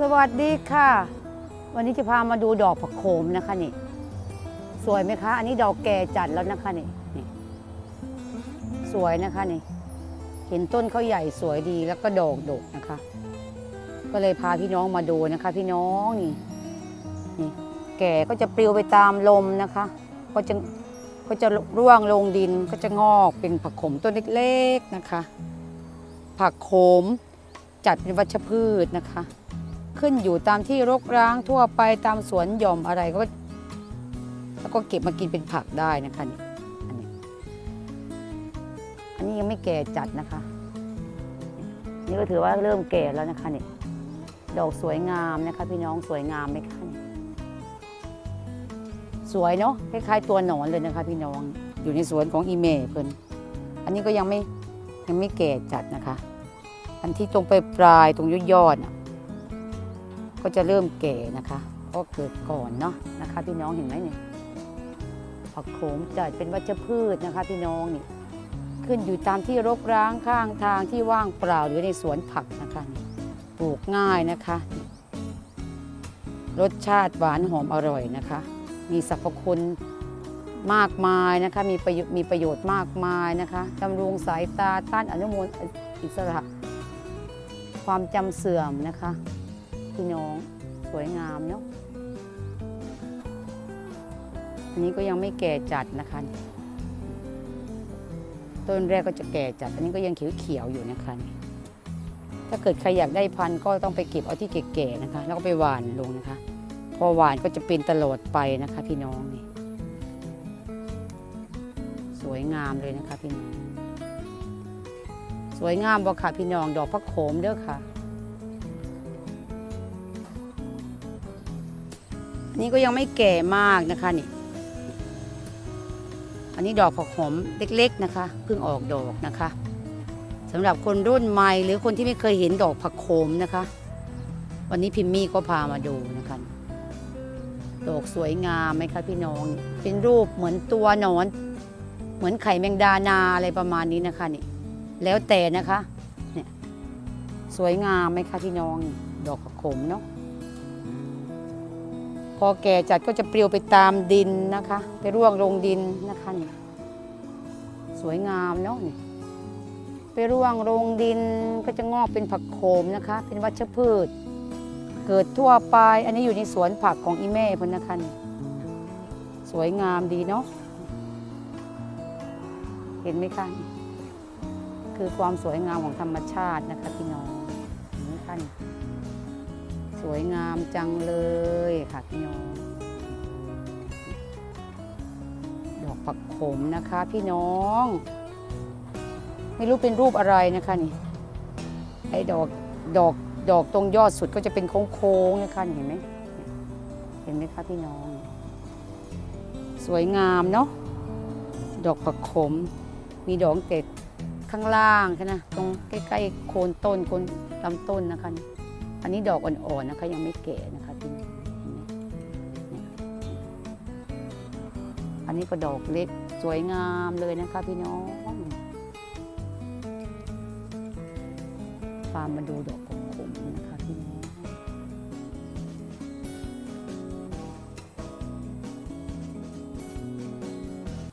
สวัสดีค่ะ วันนี้จะพามาดูดอกผักโขมนะคะนี่ สวยไหมคะ อันนี้ดอกแก่จัดแล้วนะคะนี่นี่ สวยนะคะนี่ เห็นต้นเขาใหญ่สวยดีแล้วก็ดอกดกนะคะ ก็เลยพาพี่น้องมาดูนะคะ พี่น้องนี่นี่ แก่ก็จะปลิวไปตามลมนะคะ ก็จะก็จะร่วงลงดินก็จะงอกเป็นผักโขมต้นเล็กๆนะคะ ผักโขมจัดเป็นวัชพืชนะคะ ขึ้นอยู่ตามที่รกร้างทั่วไปตามสวนหย่อมอะไรก็ แล้วก็เก็บมากินเป็นผักได้นะคะนี่อันนี้อันนี้ยังไม่แก่จัดนะคะ นี่ก็ถือว่าเริ่มแก่แล้วนะคะนี่ดอกสวยงามนะคะพี่น้องสวยงามไหมคะนี่สวยเนาะคล้ายๆตัวหนอนเลยนะคะพี่น้องอยู่ในสวนของอีเมเพิ่นอันนี้ก็ยังไม่ยังไม่แก่จัดนะคะ อันที่ตรงไปปลายตรงยอดยอดๆน่ะ ก็จะเริ่มแก่นะคะเพราะเกิดก่อนเนาะนะคะ พี่น้องเห็นไหมเนี่ยผักโขมจัดเป็นวัชพืชนะคะ พี่น้องนี่ขึ้นอยู่ตามที่รกร้างข้างทางที่ว่างเปล่าหรือในสวนผักนะคะปลูกง่ายนะคะ รสชาติหวานหอมอร่อยนะคะ มีสรรพคุณมากมายนะคะมีประโยชน์มีประโยชน์มากมายนะคะบำรุงสายตาต้านอนุมูลอิสระ ความจำเสื่อมนะคะ พี่น้องสวยงามเนาะอันนี้ก็ยังไม่แก่จัดนะคะ ต้นแรกก็จะแก่จัด อันนี้ก็ยังเขียวๆอยู่นะคะ ถ้าเกิดใครอยากได้พันธุ์ก็ต้องไปเก็บเอาที่แก่ๆนะคะ แล้วก็ไปหว่านลงนะคะ พอหวานก็จะเป็นตลอดไปนะคะ พี่น้องนี่สวยงามเลยนะคะพี่น้อง สวยงามบ่ค่ะพี่น้องดอกพักโขมเด้อค่ะ นนี้ก็ยังไม่แก่มากนะคะนี่ อันนี้ดอกผักหอมเล็กๆนะคะ เพิ่งออกดอกนะคะสำหรับคนรุ่นใหม่หรือคนที่ไม่เคยเห็นดอกผักโขมนะคะ วันนี้พิมมี่ก็พามาดูนะคะดอกสวยงามไหมคะพี่น้อง เป็นรูปเหมือนตัวหนอน เหมือนไข่แมงดานาอะไรประมาณนี้นะคะนี่ แล้วแต่นะคะ เนี่ย สวยงามไหมคะพี่น้อง ดอกผักโขมเนาะ พอแก่จัดก็จะปลิวไปตามดินนะคะ ไปร่วงลงดินนะคะนี่สวยงามเนาะนี่ไปร่วงลงดินก็จะงอกเป็นผักโขมนะคะ เป็นวัชพืช เกิดทั่วไป อันนี้อยู่ในสวนผักของอีแม่พนนะคะนี่สวยงามดีเนาะเห็นไหมคะคือความสวยงามของธรรมชาตินะคะพี่น้องเห็นไหมคะนี่ สวยงามจังเลยค่ะพี่น้อง ดอกผักขมนะคะพี่น้อง ไม่รู้เป็นรูปอะไรนะคะนี่ ไอ้ดอกดอกดอกตรงยอดสุดก็จะเป็นโค้งๆนะคะนี่เห็นไหมเห็นไหมคะพี่น้อง สวยงามเนาะดอกผักขม มีดอกเต็ดข้างล่างใช่ไหมตรงใกล้ๆโคนต้นโคนลำต้นนะคะนี่ อันนี้ดอกอ่อนๆนะคะยังไม่แก่นะคะพี่นี่อันนี้ก็ดอกเล็กสวยงามเลยนะคะพี่น้องพามาดูดอก